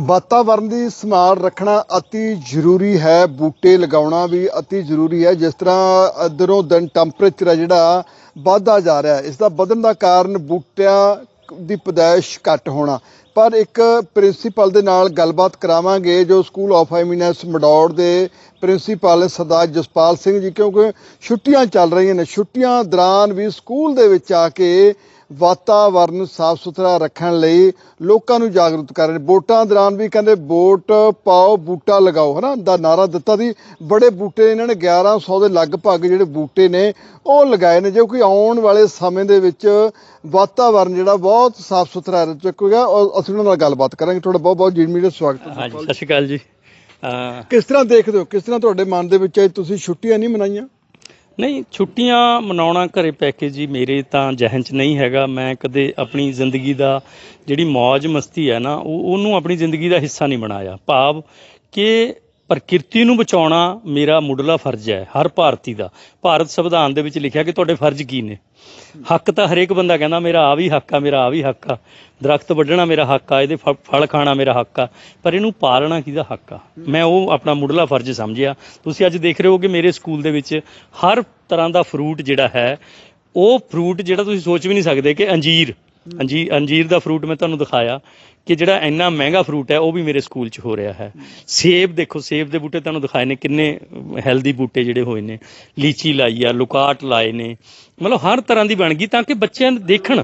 ਵਾਤਾਵਰਨ ਦੀ ਸੰਭਾਲ ਰੱਖਣਾ ਅਤੀ ਜ਼ਰੂਰੀ ਹੈ, ਬੂਟੇ ਲਗਾਉਣਾ ਵੀ ਅਤੀ ਜ਼ਰੂਰੀ ਹੈ। ਜਿਸ ਤਰ੍ਹਾਂ ਦਿਨੋਂ ਦਿਨ ਟੈਂਪਰੇਚਰ ਹੈ ਜਿਹੜਾ, ਵੱਧਦਾ ਜਾ ਰਿਹਾ ਹੈ। ਇਸ ਦਾ ਵਧਣ ਦਾ ਕਾਰਨ ਬੂਟਿਆਂ ਦੀ ਪਦਾਇਸ਼ ਘੱਟ ਹੋਣਾ। ਪਰ ਇੱਕ ਪ੍ਰਿੰਸੀਪਲ ਦੇ ਨਾਲ ਗੱਲਬਾਤ ਕਰਾਵਾਂਗੇ, ਜੋ ਸਕੂਲ ਆਫ ਐਮੀਨੈਂਸ ਮਡੌੜ ਦੇ ਪ੍ਰਿੰਸੀਪਲ ਸਰਦਾਰ ਜਸਪਾਲ ਸਿੰਘ ਜੀ, ਕਿਉਂਕਿ ਛੁੱਟੀਆਂ ਚੱਲ ਰਹੀਆਂ ਨੇ। ਛੁੱਟੀਆਂ ਦੌਰਾਨ ਵੀ ਸਕੂਲ ਦੇ ਵਿੱਚ ਆ ਕੇ ਵਾਤਾਵਰਨ ਸਾਫ਼ ਸੁਥਰਾ ਰੱਖਣ ਲਈ ਲੋਕਾਂ ਨੂੰ ਜਾਗਰੂਕ ਕਰ ਰਹੇ ਨੇ। ਵੋਟਾਂ ਦੌਰਾਨ ਵੀ ਕਹਿੰਦੇ ਵੋਟ ਪਾਓ ਬੂਟਾ ਲਗਾਓ ਹਨਾ? ਦਾ ਨਾਰਾ ਦਿੱਤਾ ਸੀ। ਬੜੇ ਬੂਟੇ ਇਹਨਾਂ ਨੇ 1100 ਦੇ ਲਗਭਗ ਜਿਹੜੇ ਬੂਟੇ ਨੇ ਉਹ ਲਗਾਏ ਨੇ। ਜੋ ਕਿ ਆਉਣ ਵਾਲੇ ਸਮੇਂ ਦੇ ਵਿੱਚ ਵਾਤਾਵਰਨ ਜਿਹੜਾ ਬਹੁਤ ਸਾਫ਼ ਸੁਥਰਾ ਰਹਿ ਚੁੱਕੇਗਾ ਔਰ ਅਸੀਂ ਉਹਨਾਂ ਨਾਲ ਗੱਲਬਾਤ ਕਰਾਂਗੇ। ਤੁਹਾਡਾ ਬਹੁਤ ਬਹੁਤ ਜੀ ਮੀਡੀਆ ਸਵਾਗਤ ਹੈ। ਹਾਂਜੀ ਸਤਿ ਸ਼੍ਰੀ ਅਕਾਲ ਜੀ। ਕਿਸ ਤਰ੍ਹਾਂ ਦੇਖਦੇ ਹੋ? ਕਿਸ ਤਰ੍ਹਾਂ ਤੁਹਾਡੇ ਮਨ ਦੇ ਵਿੱਚ ਤੁਸੀਂ ਛੁੱਟੀਆਂ ਨਹੀਂ ਮਨਾਈਆਂ? ਨਹੀਂ, ਛੁੱਟੀਆਂ ਮਨਾਉਣਾ ਘਰੇ ਪੈ ਕੇ ਜੀ ਮੇਰੇ ਤਾਂ ਜਹਨ 'ਚ ਨਹੀਂ ਹੈਗਾ। ਮੈਂ ਕਦੇ ਆਪਣੀ ਜ਼ਿੰਦਗੀ ਦਾ ਜਿਹੜੀ ਮौज ਮਸਤੀ ਹੈ ਨਾ, ਉਹ ਉਹਨੂੰ ਆਪਣੀ ਜ਼ਿੰਦਗੀ ਦਾ ਹਿੱਸਾ ਨਹੀਂ ਬਣਾਇਆ। ਭਾਵ ਕਿ ਪ੍ਰਕਿਰਤੀ ਨੂੰ ਬਚਾਉਣਾ ਮੇਰਾ ਮੁੱਢਲਾ ਫਰਜ਼ ਹੈ, ਹਰ ਭਾਰਤੀ ਦਾ। ਭਾਰਤ ਸੰਵਿਧਾਨ ਦੇ ਵਿੱਚ ਲਿਖਿਆ ਕਿ ਤੁਹਾਡੇ ਫਰਜ਼ ਕੀ ਨੇ। ਹੱਕ ਤਾਂ ਹਰੇਕ ਬੰਦਾ ਕਹਿੰਦਾ, ਮੇਰਾ ਆ ਵੀ ਹੱਕ ਆ, ਮੇਰਾ ਆ ਵੀ ਹੱਕ ਆ। ਦਰਖਤ ਵੱਢਣਾ ਮੇਰਾ ਹੱਕ ਆ, ਇਹਦੇ ਫ- ਫਲ ਖਾਣਾ ਮੇਰਾ ਹੱਕ ਆ। ਪਰ ਇਹਨੂੰ ਪਾਲਣਾ ਕਿਹਦਾ ਹੱਕ ਆ? ਮੈਂ ਉਹ ਆਪਣਾ ਮੁੱਢਲਾ ਫਰਜ਼ ਸਮਝਿਆ। ਤੁਸੀਂ ਅੱਜ ਦੇਖ ਰਹੇ ਹੋ ਕਿ ਮੇਰੇ ਸਕੂਲ ਦੇ ਵਿੱਚ ਹਰ ਤਰ੍ਹਾਂ ਦਾ ਫਰੂਟ ਜਿਹੜਾ ਹੈ, ਉਹ ਫਰੂਟ ਜਿਹੜਾ ਤੁਸੀਂ ਸੋਚ ਵੀ ਨਹੀਂ ਸਕਦੇ ਕਿ ਅੰਜੀਰ ਅੰਜੀਰ ਅੰਜੀਰ ਦਾ ਫਰੂਟ ਮੈਂ ਤੁਹਾਨੂੰ ਦਿਖਾਇਆ ਕਿ ਜਿਹੜਾ ਇੰਨਾ ਮਹਿੰਗਾ ਫਰੂਟ ਹੈ, ਉਹ ਵੀ ਮੇਰੇ ਸਕੂਲ 'ਚ ਹੋ ਰਿਹਾ ਹੈ। ਸੇਬ ਦੇਖੋ, ਸੇਬ ਦੇ ਬੂਟੇ ਤੁਹਾਨੂੰ ਦਿਖਾਏ ਨੇ, ਕਿੰਨੇ ਹੈਲਦੀ ਬੂਟੇ ਜਿਹੜੇ ਹੋਏ ਨੇ। ਲੀਚੀ ਲਾਈ ਆ, ਲੁਕਾਟ ਲਾਏ ਨੇ। ਮਤਲਬ ਹਰ ਤਰ੍ਹਾਂ ਦੀ ਬਣ ਗਈ ਤਾਂ ਕਿ ਬੱਚਿਆਂ ਨੂੰ ਦੇਖਣ।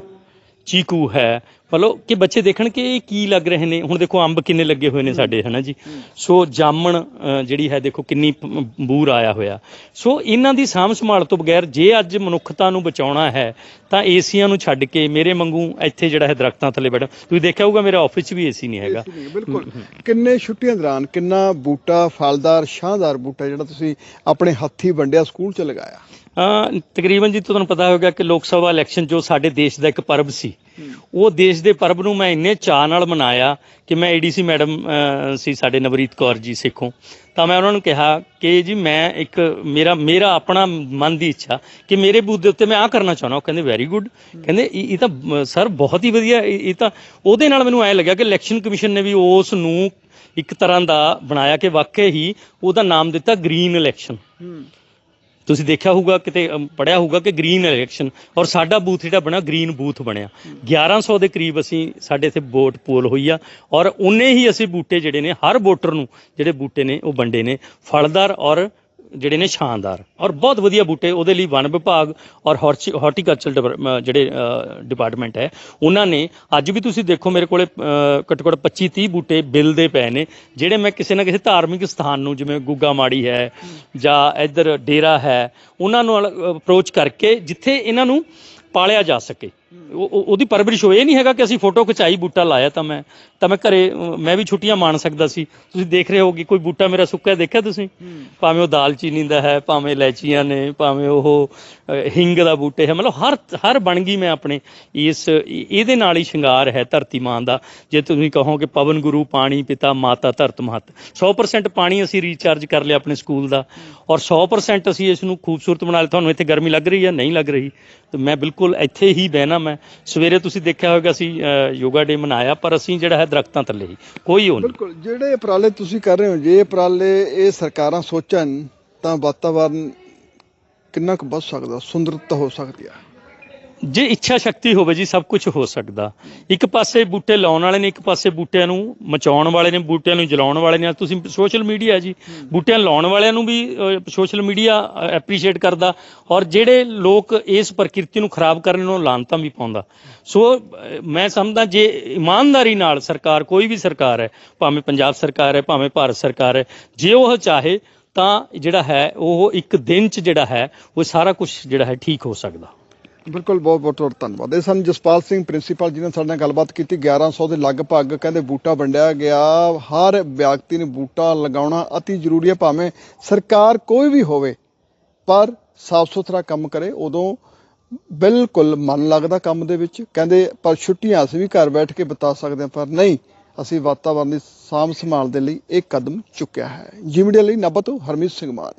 ਚੀਕੂ ਹੈ। ਮਤਲਬ ਕਿ ਬੱਚੇ ਦੇਖਣ ਕਿ ਇਹ ਕੀ ਲੱਗ ਰਹੇ ਨੇ। ਹੁਣ ਦੇਖੋ ਅੰਬ ਕਿੰਨੇ ਲੱਗੇ ਹੋਏ ਨੇ ਸਾਡੇ ਹਨਾ ਜੀ? ਸੋ ਜਾਮਣ ਜਿਹੜੀ ਹੈ ਦੇਖੋ ਕਿੰਨੀ ਬੂਰ ਆਇਆ ਹੋਇਆ। ਸੋ ਇਹਨਾਂ ਦੀ ਸਾਂਭ ਸੰਭਾਲ ਤੋਂ ਬਗੈਰ ਜੇ ਅੱਜ ਮਨੁੱਖਤਾ ਨੂੰ ਬਚਾਉਣਾ ਹੈ ਤਾਂ ਏਸੀਆਂ ਨੂੰ ਛੱਡ ਕੇ ਮੇਰੇ ਵਾਂਗੂ ਇੱਥੇ ਜਿਹੜਾ ਹੈ ਦਰਖਤਾਂ ਥੱਲੇ ਬੈਠ। ਤੁਸੀਂ ਦੇਖਿਆ ਹੋਊਗਾ ਮੇਰੇ ਆਫਿਸ 'ਚ ਵੀ ਏਸੀ ਨਹੀਂ ਹੈਗਾ। ਬਿਲਕੁਲ। ਕਿੰਨੇ ਛੁੱਟੀਆਂ ਦੌਰਾਨ ਕਿੰਨਾ ਬੂਟਾ ਫਲਦਾਰ ਸ਼ਾਨਦਾਰ ਬੂਟਾ ਜਿਹੜਾ ਤੁਸੀਂ ਆਪਣੇ ਹੱਥੀ ਵੰਡਿਆ ਸਕੂਲ ਚ ਲਗਾਇਆ? ਤਕਰੀਬਨ ਜੀ ਤੁਹਾਨੂੰ ਪਤਾ ਹੋਵੇਗਾ ਕਿ ਲੋਕ ਸਭਾ ਇਲੈਕਸ਼ਨ ਜੋ ਸਾਡੇ ਦੇਸ਼ ਦਾ ਇੱਕ ਪਰਬ ਸੀ, ਉਹ ਦੇਸ਼ ਦੇ ਪਰਬ ਨੂੰ ਮੈਂ ਇੰਨੇ ਚਾਅ ਨਾਲ ਮਨਾਇਆ ਕਿ ਮੈਂ ਏਡੀਸੀ ਮੈਡਮ ਸੀ ਸਾਡੇ ਨਵਰੀਤ ਕੌਰ ਜੀ ਸਿੱਖੋਂ। ਤਾਂ ਮੈਂ ਉਹਨਾਂ ਨੂੰ ਕਿਹਾ ਕਿ ਜੀ ਮੈਂ ਇੱਕ, ਮੇਰਾ ਮੇਰਾ ਆਪਣਾ ਮਨ ਦੀ ਇੱਛਾ ਕਿ ਮੇਰੇ ਬੂਥ ਦੇ ਉੱਤੇ ਮੈਂ ਆਹ ਕਰਨਾ ਚਾਹੁੰਦਾ। ਉਹ ਕਹਿੰਦੇ ਵੈਰੀ ਗੁੱਡ ਕਹਿੰਦੇ, ਇਹ ਤਾਂ ਸਰ, ਬਹੁਤ ਹੀ ਵਧੀਆ, ਇਹ ਇਹ ਤਾਂ, ਉਹਦੇ ਨਾਲ ਮੈਨੂੰ ਐ ਲੱਗਿਆ ਕਿ ਇਲੈਕਸ਼ਨ ਕਮਿਸ਼ਨ ਨੇ ਵੀ ਉਸ ਨੂੰ ਇੱਕ ਤਰ੍ਹਾਂ ਦਾ ਬਣਾਇਆ ਕਿ ਵਾਕਈ ਹੀ ਉਹਦਾ ਨਾਮ ਦਿੱਤਾ ਗ੍ਰੀਨ ਇਲੈਕਸ਼ਨ। ਤੁਸੀਂ ਦੇਖਿਆ ਹੋਊਗਾ ਕਿਤੇ ਅਮ, ਪੜਿਆ ਹੋਊਗਾ ਕਿ ਗ੍ਰੀਨ ਇਲੈਕਸ਼ਨ ਔਰ ਸਾਡਾ ਬੂਥ ਜਿਹੜਾ ਬਣਾ ਗ੍ਰੀਨ ਬੂਥ ਬਣਿਆ। 1100 ਦੇ ਕਰੀਬ ਅਸੀਂ ਸਾਡੇ ਇੱਥੇ ਵੋਟ ਪੋਲ ਹੋਈ ਆ ਔਰ ਉਨੇ ਹੀ ਅਸੀਂ ਬੂਟੇ ਜਿਹੜੇ ਨੇ ਹਰ ਵੋਟਰ ਨੂੰ ਜਿਹੜੇ ਬੂਟੇ ਨੇ ਉਹ ਵੰਡੇ ਨੇ ਫਲਦਾਰ ਔਰ ਜਿਹੜੇ ਨੇ ਸ਼ਾਨਦਾਰ ਔਰ ਬਹੁਤ ਵਧੀਆ ਬੂਟੇ ਉਹਦੇ ਲਈ ਵਨ ਵਿਭਾਗ ਔਰ ਹਾਰਟੀਕਲਚਰ ਜਿਹੜੇ ਡਿਪਾਰਟਮੈਂਟ ਹੈ, ਉਹਨਾਂ ਨੇ ਅੱਜ ਵੀ ਤੁਸੀਂ ਦੇਖੋ ਮੇਰੇ ਕੋਲੇ ਘੱਟੋ ਘੱਟ 25 30 ਬੂਟੇ ਬਿੱਲ ਦੇ ਪਏ ਨੇ, ਜਿਹੜੇ ਮੈਂ ਕਿਸੇ ਨਾ ਕਿਸੇ ਧਾਰਮਿਕ ਸਥਾਨ ਨੂੰ ਜਿਵੇਂ ਗੁੱਗਾ ਮਾੜੀ ਹੈ ਜਾਂ ਇੱਧਰ ਡੇਰਾ ਹੈ, ਉਹਨਾਂ ਨਾਲ ਅਪਰੋਚ ਕਰਕੇ ਜਿੱਥੇ ਇਹਨਾਂ ਨੂੰ ਪਾਲਿਆ ਜਾ ਸਕੇ। ਉਹਦੀ ਪਰਵਰਿਸ਼ ਹੋਏ ਨਹੀਂ ਹੈਗਾ ਕਿ ਅਸੀਂ ਫੋਟੋ ਖਿਚਾਈ ਬੂਟਾ ਲਾਇਆ ਤਾਂ ਮੈਂ। ਤਾਂ ਮੈਂ ਘਰੇ ਮੈਂ ਵੀ ਛੁੱਟੀਆਂ ਮਾਣ ਸਕਦਾ ਸੀ। ਤੁਸੀਂ ਦੇਖ ਰਹੇ ਹੋ ਕਿ ਕੋਈ ਬੂਟਾ ਮੇਰਾ ਸੁੱਕਿਆ ਦੇਖਿਆ ਤੁਸੀਂ? ਭਾਵੇਂ ਉਹ ਦਾਲਚੀਨੀ ਦਾ ਹੈ ਭਾਵੇਂ ਇਲਾਇਚੀਆਂ ਨੇ ਭਾਵੇਂ ਉਹ ਹਿੰਗ ਦਾ ਬੂਟੇ ਹੈ। ਮਤਲਬ ਹਰ ਹਰ ਬਣ ਗਈ ਮੈਂ ਆਪਣੇ ਇਸ ਇਹ- ਇਹਦੇ ਨਾਲ ਹੀ ਸ਼ਿੰਗਾਰ ਹੈ ਧਰਤੀ ਮਾਂ ਦਾ। ਜੇ ਤੁਸੀਂ ਕਹੋ ਕਿ ਪਵਨ ਗੁਰੂ ਪਾਣੀ ਪਿਤਾ ਮਾਤਾ ਧਰਤ ਮਹਤ। 100% ਪਾਣੀ ਅਸੀਂ ਰੀਚਾਰਜ ਕਰ ਲਿਆ ਆਪਣੇ ਸਕੂਲ ਦਾ। ਔਰ 100% ਅਸੀਂ ਇਸ ਨੂੰ ਖੂਬਸੂਰਤ ਬਣਾ ਲਿਆ। ਤੁਹਾਨੂੰ ਇੱਥੇ ਗਰਮੀ ਲੱਗ ਰਹੀ ਹੈ ਨਹੀਂ ਲੱਗ ਰਹੀ? ਤੇ ਮੈਂ ਬਿਲਕੁਲ ਇੱਥੇ ਹੀ ਬਹਿਣਾ। ਮੈਂ ਸਵੇਰੇ ਤੁਸੀਂ ਦੇਖਿਆ ਹੋਵੇਗਾ ਅਸੀਂ ਅ, ਯੋਗਾ ਡੇ ਮਨਾਇਆ ਪਰ ਅਸੀਂ ਜਿਹੜਾ ਹੈ ਦਰਖਤਾਂ ਥੱਲੇ ਹੀ। ਕੋਈ ਉਹ ਨਹੀਂ। ਬਿਲਕੁਲ ਜਿਹੜੇ ਉਪਰਾਲੇ ਤੁਸੀਂ ਕਰ ਰਹੇ ਹੋ ਜੇ ਉਪਰਾਲੇ ਇਹ ਸਰਕਾਰਾਂ ਸੋਚਣ ਤਾਂ ਵਾਤਾਵਰਨ ਕਿੰਨਾ ਕੁ ਵੱਧ ਸਕਦਾ ਸੁੰਦਰਤਾ ਹੋ ਸਕਦੀ ਆ। ਜੇ ਇੱਛਾ ਸ਼ਕਤੀ ਹੋਵੇ ਜੀ, ਸਭ ਕੁਝ ਹੋ ਸਕਦਾ। ਇੱਕ ਪਾਸੇ ਬੂਟੇ ਲਾਉਣ ਵਾਲੇ ਨੇ, ਇੱਕ ਪਾਸੇ ਬੂਟਿਆਂ ਨੂੰ ਮਚਾਉਣ ਵਾਲੇ ਨੇ, ਬੂਟਿਆਂ ਨੂੰ ਜਲਾਉਣ ਵਾਲੇ ਨੇ। ਤੁਸੀਂ ਸੋਸ਼ਲ ਮੀਡੀਆ ਜੀ। ਬੂਟਿਆਂ ਲਾਉਣ ਵਾਲਿਆਂ ਨੂੰ ਵੀ ਸੋਸ਼ਲ ਮੀਡੀਆ ਐਪਰੀਸ਼ੀਏਟ ਕਰਦਾ। ਔਰ ਜਿਹੜੇ ਲੋਕ ਇਸ ਪ੍ਰਕਿਰਤੀ ਨੂੰ ਖਰਾਬ ਕਰਨ ਨੂੰ ਲਾਂਤਾਂ ਵੀ ਪਾਉਂਦਾ। ਸੋ ਮੈਂ ਸਮਝਦਾ ਜੇ ਇਮਾਨਦਾਰੀ ਨਾਲ ਸਰਕਾਰ, ਕੋਈ ਵੀ ਸਰਕਾਰ ਹੈ, ਭਾਵੇਂ ਪੰਜਾਬ ਸਰਕਾਰ ਹੈ, ਭਾਵੇਂ ਭਾਰਤ ਸਰਕਾਰ ਹੈ, ਜੇ ਉਹ ਚਾਹੇ, ਤਾਂ ਜਿਹੜਾ ਹੈ, ਉਹ ਇੱਕ ਦਿਨ ਚ ਜਿਹੜਾ ਹੈ, ਉਹ ਸਾਰਾ ਕੁਝ ਜਿਹੜਾ ਹੈ ਠੀਕ ਹੋ ਸਕਦਾ। ਬਿਲਕੁਲ, ਬਹੁਤ ਬਹੁਤ ਤੁਹਾਡਾ ਧੰਨਵਾਦ। ਇਹ ਸਨ ਜਸਪਾਲ ਸਿੰਘ, ਪ੍ਰਿੰਸੀਪਲ ਜੀ ਨੇ ਸਾਡੇ ਨਾਲ ਗੱਲਬਾਤ ਕੀਤੀ। 1100 ਦੇ ਲਗਭਗ ਕਹਿੰਦੇ ਬੂਟਾ ਵੰਡਿਆ ਗਿਆ। ਹਰ ਵਿਅਕਤੀ ਨੂੰ ਬੂਟਾ ਲਗਾਉਣਾ ਅਤੀ ਜ਼ਰੂਰੀ ਹੈ, ਭਾਵੇਂ ਸਰਕਾਰ ਕੋਈ ਵੀ ਹੋਵੇ। ਪਰ ਸਾਫ਼ ਸੁਥਰਾ ਕੰਮ ਕਰੇ, ਉਦੋਂ ਬਿਲਕੁਲ ਮਨ ਲੱਗਦਾ ਕੰਮ ਦੇ ਵਿੱਚ। ਕਹਿੰਦੇ, ਪਰ ਛੁੱਟੀਆਂ ਅਸੀਂ ਵੀ ਘਰ ਬੈਠ ਕੇ ਬਿਤਾ ਸਕਦੇ ਹਾਂ। ਪਰ ਨਹੀਂ, ਅਸੀਂ ਵਾਤਾਵਰਣ ਦੀ ਸਾਂਭ ਸੰਭਾਲ ਦੇ ਲਈ ਇਹ ਕਦਮ ਚੁੱਕਿਆ ਹੈ। ਜੀ ਮੀਡੀਆ ਲਈ ਨਾਭਾ ਤੋਂ ਹਰਮੀਤ ਸਿੰਘ ਮਾਨ।